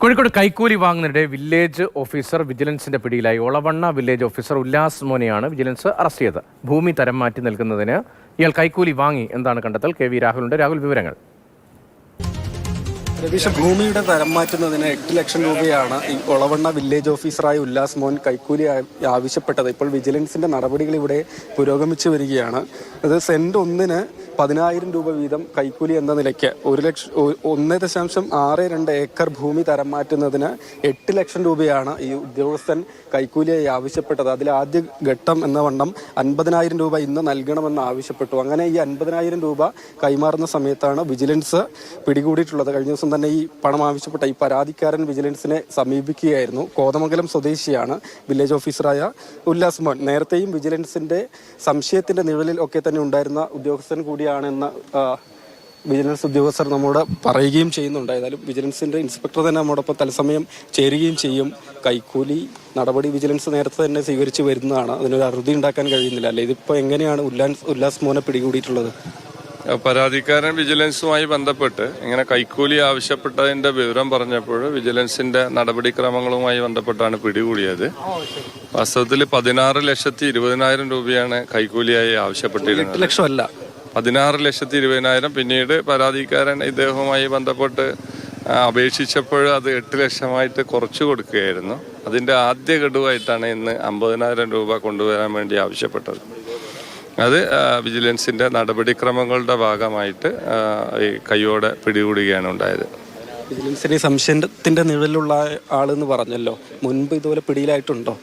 കോഴിക്കോട് കൈക്കൂലി വാങ്ങുന്നതിനിടെ village officer വിജിലൻസിന്റെ പിടിയിലായി. ഒളവണ്ണ വില്ലേജ് ഓഫീസർ ഉല്ലാസ് മോനെയാണ് വിജിലൻസ് അറസ്റ്റ് ചെയ്തത്. ഭൂമി തരം മാറ്റി നൽകുന്നതിന് ഇയാൾ കൈക്കൂലി വാങ്ങി എന്താണ് കണ്ടെത്തൽ. കെ വി രാഹുലുണ്ട് രാഹുൽ വിവരങ്ങൾ. രതീഷ് ഭൂമിയുടെ തരം മാറ്റുന്നതിന് എട്ട് ലക്ഷം രൂപയാണ് ഈ ഒളവണ്ണ വില്ലേജ് ഓഫീസറായ ഉല്ലാസ് മോൻ കൈക്കൂലി ആവശ്യപ്പെട്ടത്. ഇപ്പോൾ വിജിലൻസിന്റെ നടപടികൾ ഇവിടെ പുരോഗമിച്ചു വരികയാണ്. അത് സെന്റ് ഒന്നിന് പതിനായിരം രൂപ വീതം കൈക്കൂലി എന്ന നിലയ്ക്ക് ഒരു ലക്ഷം ഒന്ന് ദശാംശം ആറ് രണ്ട് ഏക്കർ ഭൂമി തരം മാറ്റുന്നതിന് എട്ട് ലക്ഷം രൂപയാണ് ഈ ഉദ്യോഗസ്ഥൻ കൈക്കൂലിയായി ആവശ്യപ്പെട്ടത്. അതിൽ ആദ്യ ഘട്ടം എന്ന വണ്ണം അൻപതിനായിരം രൂപ ഇന്ന് നൽകണമെന്ന് ആവശ്യപ്പെട്ടു. അങ്ങനെ ഈ അൻപതിനായിരം രൂപ കൈമാറുന്ന സമയത്താണ് വിജിലൻസ് പിടികൂടിയിട്ടുള്ളത്. കഴിഞ്ഞ ദിവസം തന്നെ ഈ പണം ആവശ്യപ്പെട്ട ഈ പരാതിക്കാരൻ വിജിലൻസിനെ സമീപിക്കുകയായിരുന്നു. കോതമംഗലം സ്വദേശിയാണ് വില്ലേജ് ഓഫീസറായ ഉല്ലാസ് മോൻ. നേരത്തെയും വിജിലൻസിന്റെ സംശയത്തിന്റെ നിഴലിൽ ഒക്കെ തന്നെ ഉണ്ടായിരുന്ന ഉദ്യോഗസ്ഥൻ കൂടിയാണെന്ന് ആ, വിജിലൻസ് ഉദ്യോഗസ്ഥർ നമ്മോട് പറയുകയും ചെയ്യുന്നുണ്ട്. ഏതായാലും വിജിലൻസിന്റെ ഇൻസ്പെക്ടർ തന്നെ നമ്മോടൊപ്പം തത്സമയം ചേരുകയും ചെയ്യും. കൈക്കൂലി നടപടി വിജിലൻസ് നേരത്തെ തന്നെ സ്വീകരിച്ചു വരുന്നതാണ്. അതിനൊരു അറുതി ഉണ്ടാക്കാൻ കഴിയുന്നില്ല. അല്ലെ? ഇതിപ്പോ എങ്ങനെയാണ് ഉല്ലാസ് ഉല്ലാസ് മോനെ പിടികൂടിയിട്ടുള്ളത്? പരാതിക്കാരൻ വിജിലൻസുമായി ബന്ധപ്പെട്ട് ഇങ്ങനെ കൈക്കൂലി ആവശ്യപ്പെട്ടതിന്റെ വിവരം പറഞ്ഞപ്പോൾ വിജിലൻസിന്റെ നടപടിക്രമങ്ങളുമായി ബന്ധപ്പെട്ടാണ് പിടികൂടിയത്. വാസ്തവത്തിൽ പതിനാറ് ലക്ഷത്തി ഇരുപതിനായിരം രൂപയാണ് കൈക്കൂലിയായി ആവശ്യപ്പെട്ടിരുന്നത്. എട്ട് ലക്ഷം അല്ല പതിനാറ് ലക്ഷത്തി ഇരുപതിനായിരം. പിന്നീട് പരാതിക്കാരൻ ഇദ്ദേഹവുമായി ബന്ധപ്പെട്ട് അപേക്ഷിച്ചപ്പോൾ അത് എട്ട് ലക്ഷമായിട്ട് കുറച്ചു കൊടുക്കുകയായിരുന്നു. അതിന്റെ ആദ്യ ഗഡുവായിട്ടാണ് ഇന്ന് അമ്പതിനായിരം രൂപ കൊണ്ടുവരാൻ വേണ്ടി ആവശ്യപ്പെട്ടത്. അത് വിജിലൻസിന്റെ നടപടിക്രമങ്ങളുടെ ഭാഗമായിട്ട് ഈ കൈയോടെ പിടികൂടുകയാണ് ഉണ്ടായത്. വിജിലൻസിന്റെ സംശയത്തിന്റെ നിഴലുള്ള നിഴലിലുള്ള ആളെന്ന് പറഞ്ഞല്ലോ. മുൻപ് ഇതുപോലെ പിടിയിലായിട്ടുണ്ടോ?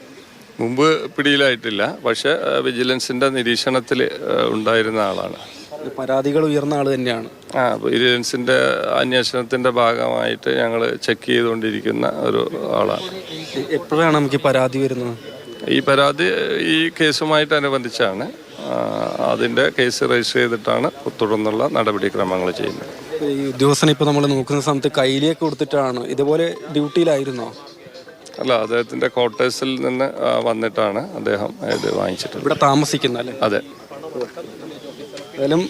മുമ്പ് പിടിയിലായിട്ടില്ല. പക്ഷേ വിജിലൻസിന്റെ നിരീക്ഷണത്തിൽ ഉണ്ടായിരുന്ന ആളാണ്. പരാതികൾ ഉയർന്ന ആൾ തന്നെയാണ്. ആ വിജിലൻസിന്റെ അന്വേഷണത്തിന്റെ ഭാഗമായിട്ട് ഞങ്ങൾ ചെക്ക് ചെയ്തുകൊണ്ടിരിക്കുന്ന ഒരു ആളാണ്. എപ്പോഴാണ് നമുക്ക് ഈ പരാതി വരുന്നത്? ഈ പരാതി ഈ കേസുമായിട്ട് അനുബന്ധിച്ചാണ്. അതിന്റെ കേസ് രജിസ്റ്റർ ചെയ്തിട്ടാണ് തുടർന്നുള്ള നടപടിക്രമങ്ങൾ ചെയ്യുന്നത്. ഈ ഉദ്യോഗസ്ഥനെ ഇപ്പോൾ നമ്മൾ നോക്കുന്ന സമയത്ത് കയ്യിലേക്ക് കൊടുത്തിട്ടാണ്. ഇതുപോലെ ഡ്യൂട്ടിയിലായിരുന്നോ? അല്ല അദ്ദേഹത്തിന്റെ ക്വാർട്ടേഴ്സിൽ നിന്ന് ആ, വന്നിട്ടാണ് അദ്ദേഹം ഇത് വാങ്ങിച്ചിട്ടുള്ളത്. ഇവിടെ താമസിക്കുന്ന അല്ലേ? അതെ. ഏതായാലും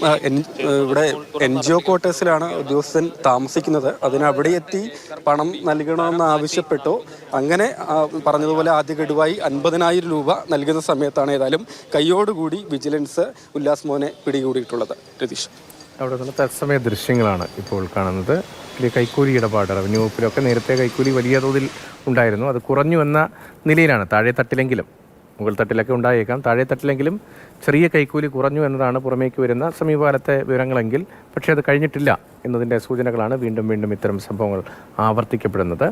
ഇവിടെ എൻ ജി ഒ ക്വാർട്ടേഴ്സിലാണ് ഉദ്യോഗസ്ഥൻ താമസിക്കുന്നത്. അതിന് അവിടെ എത്തി പണം നൽകണമെന്ന് ആവശ്യപ്പെട്ടു. അങ്ങനെ പറഞ്ഞതുപോലെ ആദ്യ ഗഡുവായി അൻപതിനായിരം രൂപ നൽകുന്ന സമയത്താണ് ഏതായാലും കൈയോടുകൂടി വിജിലൻസ് ഉല്ലാസ് മോനെ പിടികൂടിയിട്ടുള്ളത്. രതീഷ്. അവിടെ നിന്ന് തത്സമയ ദൃശ്യങ്ങളാണ് ഇപ്പോൾ കാണുന്നത്. കൈക്കൂലി ഇടപാട് റവന്യൂ വകുപ്പിലൊക്കെ നേരത്തെ കൈക്കൂലി വലിയ തോതിൽ ഉണ്ടായിരുന്നു. അത് കുറഞ്ഞു എന്ന നിലയിലാണ്. താഴെ തട്ടിലെങ്കിലും മുകൾ തട്ടിലൊക്കെ ഉണ്ടായേക്കാം. താഴെ തട്ടിലെങ്കിലും ചെറിയ കൈക്കൂലി കുറഞ്ഞു എന്നതാണ് പുറമേക്ക് വരുന്ന സമീപകാലത്തെ വിവരങ്ങളെങ്കിൽ. പക്ഷേ അത് കഴിഞ്ഞിട്ടില്ല എന്നതിന്റെ സൂചനകളാണ് വീണ്ടും വീണ്ടും ഇത്തരം സംഭവങ്ങൾ ആവർത്തിക്കപ്പെടുന്നത്.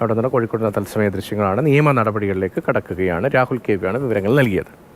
അവിടെ നിന്ന് കോഴിക്കോട് തത്സമയ ദൃശ്യങ്ങളാണ് നിയമ നടപടികളിലേക്ക് കടക്കുകയാണ്. രാഹുൽ കെ വിയാണ് വിവരങ്ങൾ നൽകിയത്.